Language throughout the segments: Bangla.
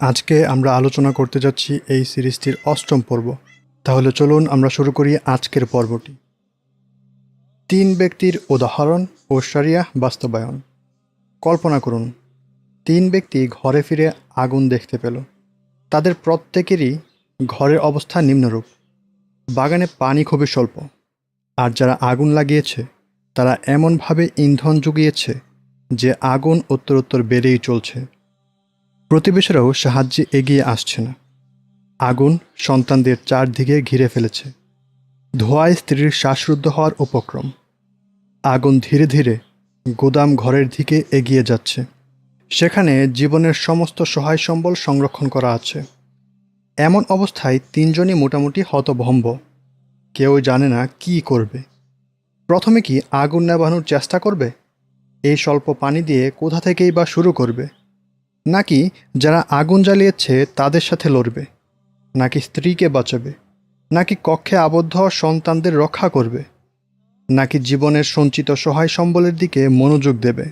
আজকে আমরা আলোচনা করতে যাচ্ছি এই সিরিজটির অষ্টম পর্ব। তাহলে চলুন আমরা শুরু করি আজকের পর্বটি। তিন ব্যক্তির উদাহরণ ও সারিয়া বাস্তবায়ন। কল্পনা করুন, তিন ব্যক্তি ঘরে ফিরে আগুন দেখতে পেল। তাদের প্রত্যেকেরই ঘরের অবস্থা নিম্নরূপ। বাগানে পানি খুবই স্বল্প। আর যারা আগুন লাগিয়েছে, তারা এমনভাবে ইন্ধন জুগিয়েছে যে আগুন উত্তরোত্তর বেড়েই চলছে। প্রতিবেশীরাও সাহায্যে এগিয়ে আসছে না আগুন সন্তানদের চারদিকে ঘিরে ফেলেছে। ধোঁয়ায় স্ত্রীর শ্বাসরুদ্ধ হওয়ার উপক্রম। আগুন ধীরে ধীরে গোদাম ঘরের দিকে এগিয়ে যাচ্ছে। সেখানে জীবনের সমস্ত সহায় সম্বল সংরক্ষণ করা আছে। এমন অবস্থায় তিনজনই মোটামুটি হতভম্ব। কেউ জানে না কি করবে। প্রথমে কি আগুন নেভানোর চেষ্টা করবে? এই স্বল্প পানি দিয়ে কোথা থেকেই বা শুরু করবে? নাকি যারা আগুন জ্বালিয়েছে তাদের সাথে লড়বে? নাকি স্ত্রীকে বাঁচাবে? নাকি কক্ষে আবদ্ধ হওয়া সন্তানদের রক্ষা করবে? নাকি জীবনের সঞ্চিত সহায় সম্বলের দিকে মনোযোগ দেবে?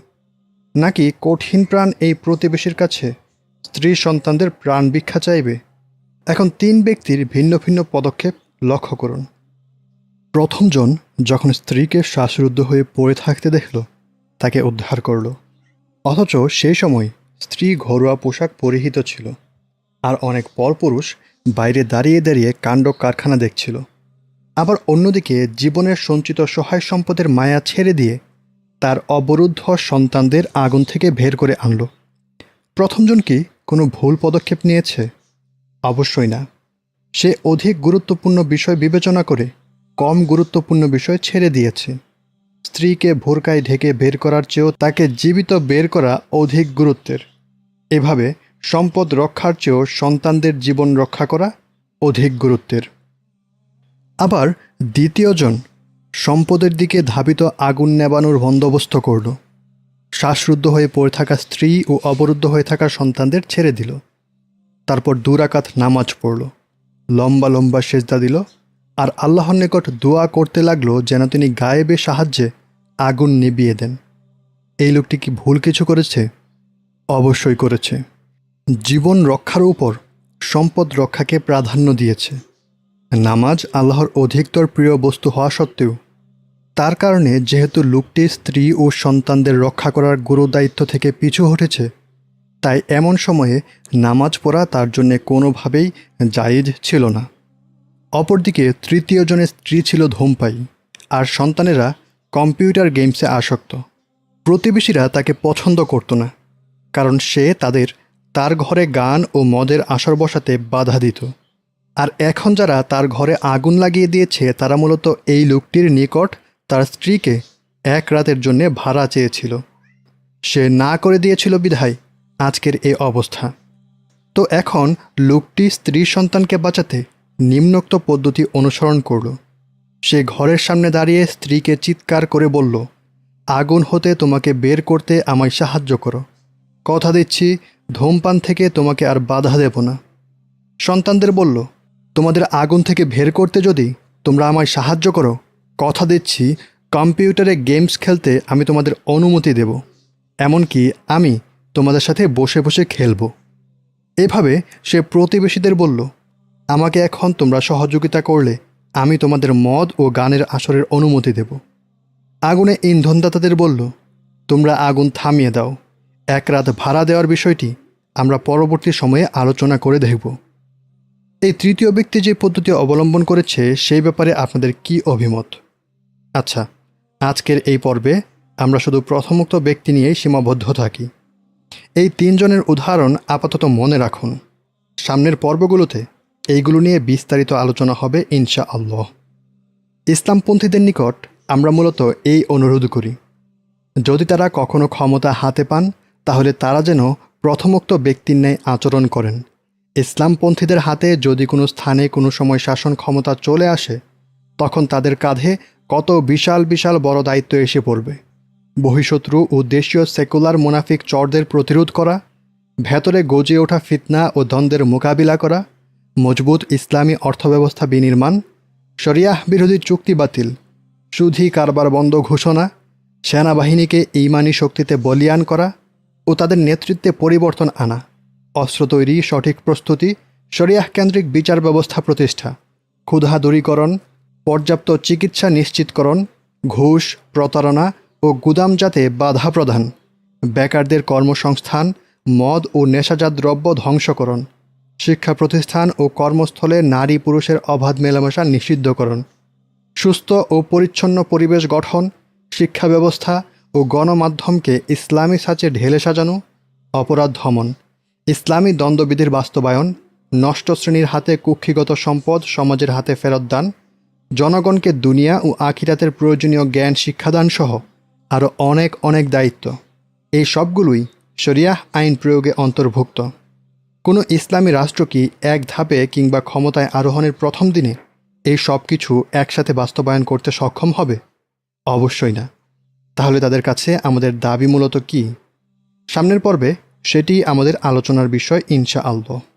নাকি কঠিন প্রাণ এই প্রতিবেশীর কাছে স্ত্রী সন্তানদের প্রাণ ভিক্ষা চাইবে? এখন তিন ব্যক্তির ভিন্ন ভিন্ন পদক্ষেপ লক্ষ্য করুন। প্রথমজন যখন স্ত্রীকে শ্বাসরুদ্ধ হয়ে পড়ে থাকতে দেখল, তাকে উদ্ধার করল। অথচ সেই সময় স্ত্রী ঘরোয়া পোশাক পরিহিত ছিল, আর অনেক পরপুরুষ বাইরে দাঁড়িয়ে দাঁড়িয়ে কাণ্ড কারখানা দেখছিল। আবার অন্যদিকে জীবনের সঞ্চিত সহায় সম্পদের মায়া ছেড়ে দিয়ে তার অবরুদ্ধ সন্তানদের আগুন থেকে বের করে আনল। প্রথমজন কি কোনো ভুল পদক্ষেপ নিয়েছে? অবশ্যই না। সে অধিক গুরুত্বপূর্ণ বিষয় বিবেচনা করে কম গুরুত্বপূর্ণ বিষয় ছেড়ে দিয়েছে। স্ত্রীকে ভোরকায় ঢেকে বের করার চেয়েও তাকে জীবিত বের করা অধিক গুরুত্বের। এভাবে সম্পদ রক্ষার চেয়েও সন্তানদের জীবন রক্ষা করা অধিক গুরুত্বের। আবার দ্বিতীয়জন সম্পদের দিকে ধাবিত আগুন নেবানোর বন্দোবস্ত করল। শ্বাসরুদ্ধ হয়ে পড়ে থাকা স্ত্রী ও অবরুদ্ধ হয়ে থাকা সন্তানদের ছেড়ে দিল। তারপর দুরাকাত নামাজ পড়ল। লম্বা লম্বা সেজদা দিল আর আল্লাহর নিকট দোয়া করতে লাগল যেন তিনি গায়েবে সাহায্যে আগুন নিবিয়ে দেন। এই লোকটি কি ভুল কিছু করেছে? অবশ্যই করেছে। জীবন রক্ষার উপর সম্পদ রক্ষাকে প্রাধান্য দিয়েছে। নামাজ আল্লাহর অধিকতর প্রিয় বস্তু হওয়া সত্ত্বেও, তার কারণে যেহেতু লোকটি স্ত্রী ও সন্তানদের রক্ষা করার গুরুদায়িত্ব থেকে পিছু হটেছে, তাই এমন সময়ে নামাজ পড়া তার জন্যে কোনোভাবেই জায়েজ ছিল না। অপরদিকে তৃতীয় জনের স্ত্রী ছিল ধূমপাই আর সন্তানেরা কম্পিউটার গেমসে আসক্ত। প্রতিবেশীরা তাকে পছন্দ করত না। কারণ সে তাদের তার ঘরে গান ও মদের আসর বসাতে বাধা দিত। আর এখন যারা তার ঘরে আগুন লাগিয়ে দিয়েছে, তারা মূলত এই লোকটির নিকট তার স্ত্রীকে এক রাতের জন্যে ভাড়া চেয়েছিল। সে না করে দিয়েছিল, বিধায় আজকের এই অবস্থা। তো এখন লোকটি স্ত্রী সন্তানকে বাঁচাতে নিম্নোক্ত পদ্ধতি অনুসরণ করল। সে ঘরের সামনে দাঁড়িয়ে স্ত্রীকে চিৎকার করে বলল, আগুন হতে তোমাকে বের করতে আমায় সাহায্য করো। কথা দিচ্ছি, ধূমপান থেকে তোমাকে আর বাধা দেব না। সন্তানদের বলল, তোমাদের আগুন থেকে বের করতে যদি তোমরা আমায় সাহায্য করো, কথা দিচ্ছি, কম্পিউটারে গেমস খেলতে আমি তোমাদের অনুমতি দেব। এমনকি আমি তোমাদের সাথে বসে বসে খেলব। এভাবে সে প্রতিবেশীদের বলল, আমাকে এখন তোমরা সহযোগিতা করলে আমি তোমাদের মদ ও গানের আসরের অনুমতি দেব। আগুনে ইন্ধনদাতাদের বলল, তোমরা আগুন থামিয়ে দাও। এক রাত ভাড়া দেওয়ার বিষয়টি আমরা পরবর্তী সময়ে আলোচনা করে দেখব। এই তৃতীয় ব্যক্তি যে পদ্ধতি অবলম্বন করেছে, সেই ব্যাপারে আপনাদের কি অভিমত? আচ্ছা আজকের এই পর্বে আমরা শুধু প্রথমোক্ত ব্যক্তি নিয়েই সীমাবদ্ধ থাকি। এই তিনজনের উদাহরণ আপাতত মনে রাখুন। সামনের পর্বগুলোতে এইগুলো নিয়ে বিস্তারিত আলোচনা হবে ইনশা আল্লাহ ইসলামপন্থীদের নিকট আমরা মূলত এই অনুরোধ করি। যদি তারা কখনো ক্ষমতা হাতে পান তাহলে তারা যেন প্রথমোক্ত ব্যক্তির ন্যায় আচরণ করেন। ইসলামপন্থীদের হাতে যদি কোনো স্থানে কোনো সময় শাসন ক্ষমতা চলে আসে, তখন তাদের কাঁধে কত বিশাল বিশাল বড় দায়িত্ব এসে পড়বে। বহিঃশত্রু ও দেশীয় সেকুলার মুনাফিক চরদের প্রতিরোধ করা, ভেতরে গজে ওঠা ফিতনা ও দ্বন্দ্বের মোকাবিলা করা, মজবুত ইসলামী অর্থব্যবস্থা বিনির্মাণ, শরিয়াহ বিরোধী চুক্তি বাতিল, সুধি কারবার বন্ধ ঘোষণা, সেনাবাহিনীকে ইমানি শক্তিতে বলিয়ান করা ও তাদের নেতৃত্বে পরিবর্তন আনা। অস্ত্র তৈরি, সঠিক প্রস্তুতি, শরিয়াহ কেন্দ্রিক বিচার ব্যবস্থা প্রতিষ্ঠা, ক্ষুধা দূরীকরণ, পর্যাপ্ত চিকিৎসা নিশ্চিতকরণ, ঘুষ, প্রতারণা ও গুদামজাতে বাধা প্রদান, বেকারদের কর্মসংস্থান, মদ ও নেশাজাত দ্রব্য ধ্বংসকরণ, শিক্ষা প্রতিষ্ঠান ও কর্মস্থলে নারী পুরুষের অবাধ মেলামেশা নিষিদ্ধকরণ, সুস্থ ও পরিচ্ছন্ন পরিবেশ গঠন, শিক্ষা ব্যবস্থা ও গণমাধ্যমকে ইসলামী সাচে ঢেলে সাজানো, অপরাধ ধমন, ইসলামী দ্বন্দ্ববিধির বাস্তবায়ন, নষ্ট শ্রেণির হাতে কুক্ষিগত সম্পদ সমাজের হাতে ফেরত দান, জনগণকে দুনিয়া ও আখিরাতের প্রয়োজনীয় জ্ঞান শিক্ষাদান সহ আরও অনেক অনেক দায়িত্ব। এই সবগুলোই শরিয়াহ আইন প্রয়োগে অন্তর্ভুক্ত। কোনো ইসলামী রাষ্ট্র কি এক ধাপে কিংবা ক্ষমতায় আরোহণের প্রথম দিনে এই সব কিছু একসাথে বাস্তবায়ন করতে সক্ষম হবে? অবশ্যই না। তাহলে তাদের কাছে আমাদের দাবি মূলত কি? সামনের পর্বে সেটি আমাদের আলোচনার বিষয় ইনশা আল্লাহ